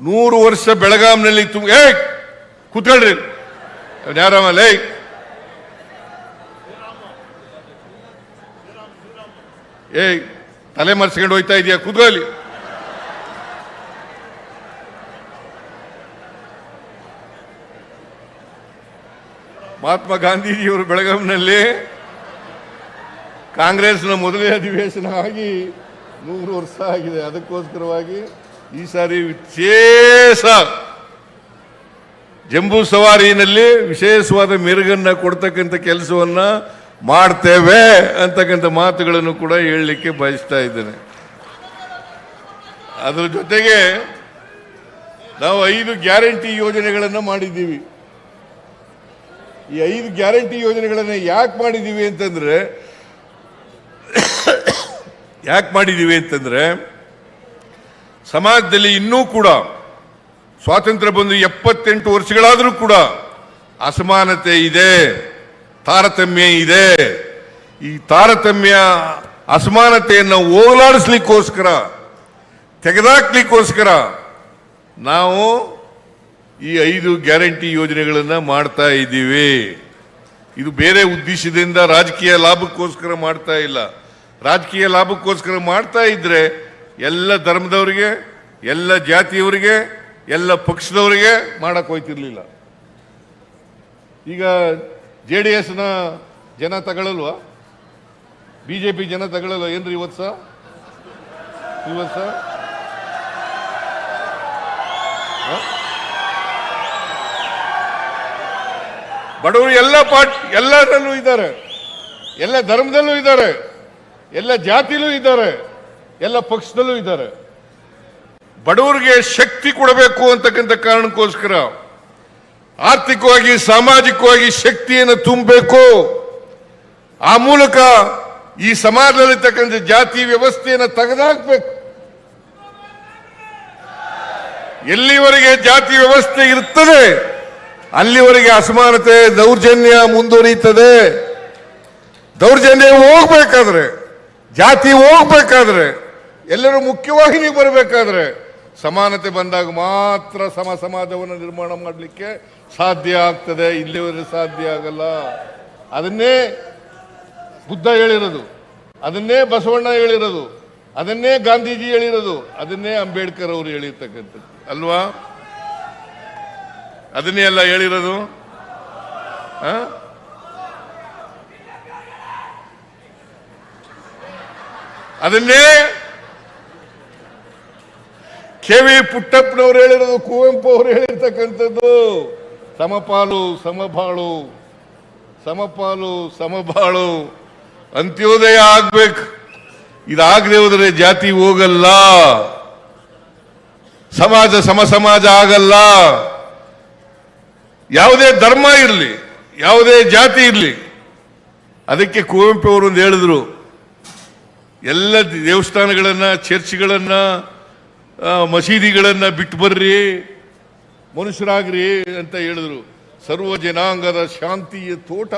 ನೂರು ವರ್ಷ ಬೆಳಗಾಂನಲ್ಲಿ ತುಂಬ ಏ, ಕೂತ್ಕೊಳ್ರಿ. ಯಾರಮ್ಮ ಏ ಏಯ್ ತಲೆ ಮರೆಸ್ಕೊಂಡು ಹೋಯ್ತಾ ಇದೆಯಾ? ಕೂತ್ಕೊಳ್ಳಿ. ಮಹಾತ್ಮ ಗಾಂಧೀಜಿಯವರು ಬೆಳಗಾಂನಲ್ಲಿ ಕಾಂಗ್ರೆಸ್ನ ಮೊದಲೇ ಅಧಿವೇಶನ ಆಗಿ ನೂರು ವರ್ಷ ಆಗಿದೆ. ಅದಕ್ಕೋಸ್ಕರವಾಗಿ ಈ ಸಾರಿ ವಿಶೇಷ ಜಂಬೂ ಸವಾರಿನಲ್ಲಿ ವಿಶೇಷವಾದ ಮೆರುಗನ್ನ ಕೊಡ್ತಕ್ಕಂಥ ಕೆಲಸವನ್ನ ಮಾಡ್ತೇವೆ ಅಂತಕ್ಕಂಥ ಮಾತುಗಳನ್ನು ಕೂಡ ಹೇಳಲಿಕ್ಕೆ ಬಯಸ್ತಾ ಇದ್ದೇನೆ. ಅದರ ಜೊತೆಗೆ ನಾವು ಐದು ಗ್ಯಾರಂಟಿ ಯೋಜನೆಗಳನ್ನು ಮಾಡಿದ್ದೀವಿ. ಈ ಐದು ಗ್ಯಾರಂಟಿ ಯೋಜನೆಗಳನ್ನು ಯಾಕೆ ಮಾಡಿದ್ದೀವಿ ಅಂತಂದ್ರೆ, ಯಾಕೆ ಮಾಡಿದ್ದೀವಿ ಅಂತಂದ್ರೆ ಸಮಾಜದಲ್ಲಿ ಇನ್ನೂ ಕೂಡ ಸ್ವಾತಂತ್ರ್ಯ ಬಂದು ಎಪ್ಪತ್ತೆಂಟು ವರ್ಷಗಳಾದರೂ ಕೂಡ ಅಸಮಾನತೆ ಇದೆ, ತಾರತಮ್ಯ ಇದೆ. ಈ ತಾರತಮ್ಯ, ಅಸಮಾನತೆಯನ್ನು ಹೋಗಲಾಡಿಸ್ಲಿಕ್ಕೋಸ್ಕರ, ತೆಗೆದಾಕ್ಲಿಕ್ಕೋಸ್ಕರ ನಾವು ಈ ಐದು ಗ್ಯಾರಂಟಿ ಯೋಜನೆಗಳನ್ನು ಮಾಡ್ತಾ ಇದ್ದೀವಿ. ಇದು ಬೇರೆ ಉದ್ದೇಶದಿಂದ ರಾಜಕೀಯ ಲಾಭಕ್ಕೋಸ್ಕರ ಮಾಡ್ತಾ ಇಲ್ಲ. ರಾಜಕೀಯ ಲಾಭಕ್ಕೋಸ್ಕರ ಮಾಡ್ತಾ ಇದ್ರೆ ಎಲ್ಲ ಧರ್ಮದವರಿಗೆ, ಎಲ್ಲ ಜಾತಿಯವರಿಗೆ, ಎಲ್ಲ ಪಕ್ಷದವರಿಗೆ ಮಾಡಕ್ ಹೋಯ್ತಿರ್ಲಿಲ್ಲ. ಈಗ ಜೆ ಡಿ ಎಸ್ನ ಜನ ತಗೊಳ್ಳಲ್ವ ಬಿ ಜೆ ಪಿ ಜನ ತಗೊಳ್ಳಲ್ವ ಏನ್ರಿ ಇವತ್ತು ಸಹ ಇವತ್ತು ಸಹ ಬಡವರು ಎಲ್ಲ ಪಾರ್ಟಿ ಎಲ್ಲದರಲ್ಲೂ ಇದ್ದಾರೆ. ಎಲ್ಲ ಧರ್ಮದಲ್ಲೂ ಇದ್ದಾರೆ. ಎಲ್ಲ ಜಾತಿಲೂ ಇದ್ದಾರೆ. ಎಲ್ಲ ಪಕ್ಷದಲ್ಲೂ ಇದ್ದಾರೆ. ಬಡವರಿಗೆ ಶಕ್ತಿ ಕೊಡಬೇಕು ಅಂತಕ್ಕಂಥ ಕಾರಣಕ್ಕೋಸ್ಕರ ಆರ್ಥಿಕವಾಗಿ, ಸಾಮಾಜಿಕವಾಗಿ ಶಕ್ತಿಯನ್ನು ತುಂಬಬೇಕು. ಆ ಮೂಲಕ ಈ ಸಮಾಜದಲ್ಲಿರ್ತಕ್ಕಂಥ ಜಾತಿ ವ್ಯವಸ್ಥೆಯನ್ನು ತೆಗೆದಾಕ್ಬೇಕು. ಎಲ್ಲಿವರೆಗೆ ಜಾತಿ ವ್ಯವಸ್ಥೆ ಇರ್ತದೆ, ಅಲ್ಲಿವರೆಗೆ ಅಸಮಾನತೆ, ದೌರ್ಜನ್ಯ ಮುಂದುವರಿಯುತ್ತದೆ. ದೌರ್ಜನ್ಯ ಹೋಗ್ಬೇಕಾದ್ರೆ, ಜಾತಿ ಹೋಗ್ಬೇಕಾದ್ರೆ ಎಲ್ಲರೂ ಮುಖ್ಯವಾಹಿನಿ ಬರಬೇಕಾದ್ರೆ ಸಮಾನತೆ ಬಂದಾಗ ಮಾತ್ರ ಸಮ ಸಮಾಜವನ್ನು ನಿರ್ಮಾಣ ಮಾಡಲಿಕ್ಕೆ ಸಾಧ್ಯ ಆಗ್ತದೆ. ಇಲ್ಲಿವರೆಗೆ ಸಾಧ್ಯ ಆಗಲ್ಲ. ಅದನ್ನೇ ಬುದ್ಧ ಹೇಳಿರೋದು. ಅದನ್ನೇ ಬಸವಣ್ಣ ಹೇಳಿರೋದು. ಅದನ್ನೇ ಗಾಂಧೀಜಿ ಹೇಳಿರೋದು. ಅದನ್ನೇ ಅಂಬೇಡ್ಕರ್ ಅವರು ಹೇಳಿರ್ತಕ್ಕಂಥದ್ದು. ಅಲ್ವಾ? ಅದನ್ನೇ ಅಲ್ಲ ಹೇಳಿರೋದು? ಅದನ್ನೇ ವಿ ಪುಟ್ಟಪ್ಪನವರು ಹೇಳಿರೋದು, ಕುವೆಂಪು ಅವರು ಹೇಳಿರ್ತಕ್ಕಂಥದ್ದು. ಸಮಪಾಲು, ಸಮಬಾಳು. ಸಮಪಾಲು, ಸಮಬಾಳು. ಅಂತ್ಯೋದಯ ಆಗ್ಬೇಕು. ಇದಾಗದೆ ಹೋದರೆ ಜಾತಿ ಹೋಗಲ್ಲ. ಸಮಾಜ ಸಮ ಸಮಾಜ ಆಗಲ್ಲ. ಯಾವುದೇ ಧರ್ಮ ಇರಲಿ, ಯಾವುದೇ ಜಾತಿ ಇರಲಿ. ಅದಕ್ಕೆ ಕುವೆಂಪು ಅವರು ಒಂದು ಹೇಳಿದ್ರು. ಎಲ್ಲ ದೇವಸ್ಥಾನಗಳನ್ನ, ಚರ್ಚ್ಗಳನ್ನು ಮಸೀದಿಗಳನ್ನ ಬಿಟ್ಟು ಬರ್ರಿ ಮನುಷ್ಯರಾಗ್ರಿ ಅಂತ ಹೇಳಿದ್ರು. ಸರ್ವ ಜನಾಂಗದ ಶಾಂತಿಯ ತೋಟ